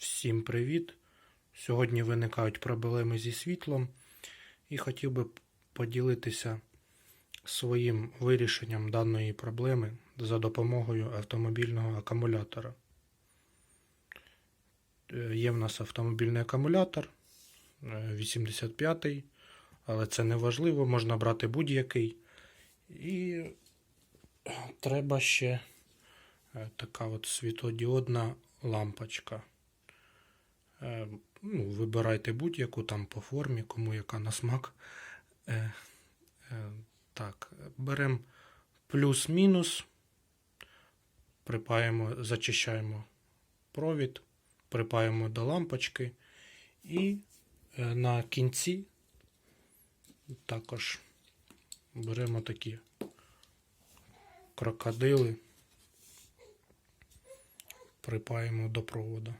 Всім привіт! Сьогодні виникають проблеми зі світлом і хотів би поділитися своїм вирішенням даної проблеми за допомогою автомобільного акумулятора. Е, Є в нас автомобільний акумулятор е, 85-й, але це не важливо, можна брати будь-який. І треба ще е, така от світлодіодна лампочка. Е, Ну, вибирайте будь-яку там по формі, кому яка на смак. Е, е, Так, беремо плюс-мінус, припаємо, зачищаємо провід, припаємо до лампочки і е, на кінці також беремо такі крокодили, припаємо до проводу.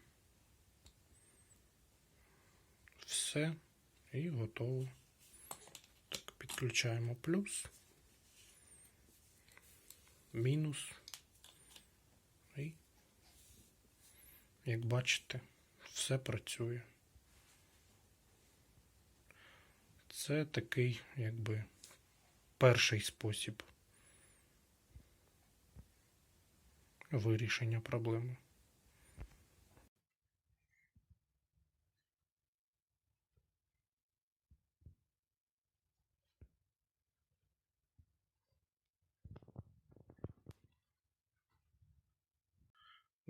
Все і готово. Так, підключаємо плюс, мінус. І, як бачите, все працює. Це такий, якби, перший спосіб вирішення проблеми.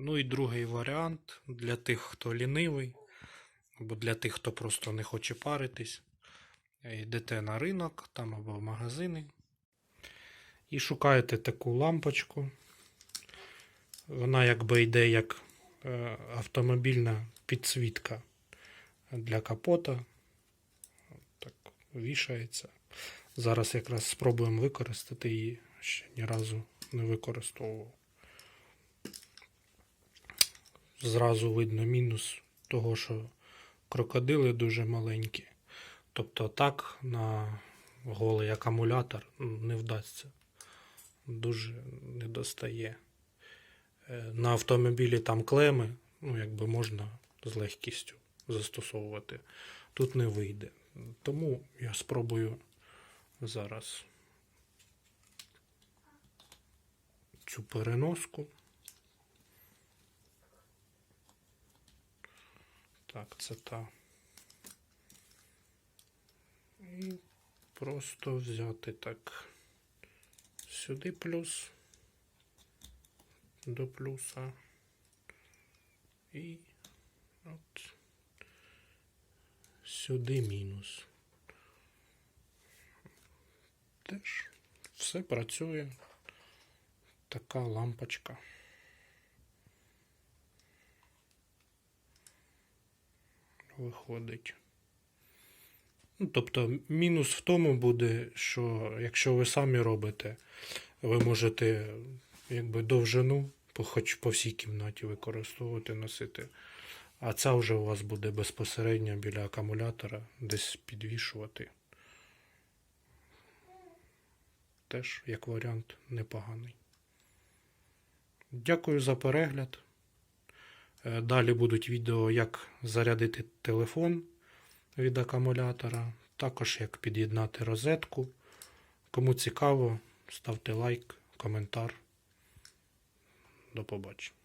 Ну і другий варіант для тих, хто лінивий, або для тих, хто просто не хоче паритись. Е, Йдете на ринок там або в магазини і шукаєте таку лампочку. Вона якби йде як е, автомобільна підсвітка для капота. Так, вішається. Зараз якраз спробуємо використати її. Ще ні разу не використовував. Зразу видно мінус того, що крокодили дуже маленькі. Тобто так на голий акумулятор ну, не вдасться. Дуже не достає. Е, На автомобілі там клеми, ну, якби можна з легкістю застосовувати. Тут не вийде. Тому я спробую зараз цю переноску. Так, це та. І просто взяти так. Сюди плюс до плюса. І от сюди мінус. Теж все працює. Така лампочка. Виходить. Ну, тобто, мінус в тому буде, що якщо ви самі робите, ви можете якби довжину хоч по всій кімнаті використовувати, носити. А ця вже у вас буде безпосередньо біля акумулятора десь підвішувати. Теж як варіант непоганий. Дякую за перегляд. Е, Далі будуть відео, як зарядити телефон від акумулятора, також як під'єднати розетку. Кому цікаво, ставте лайк, коментар. До побачення.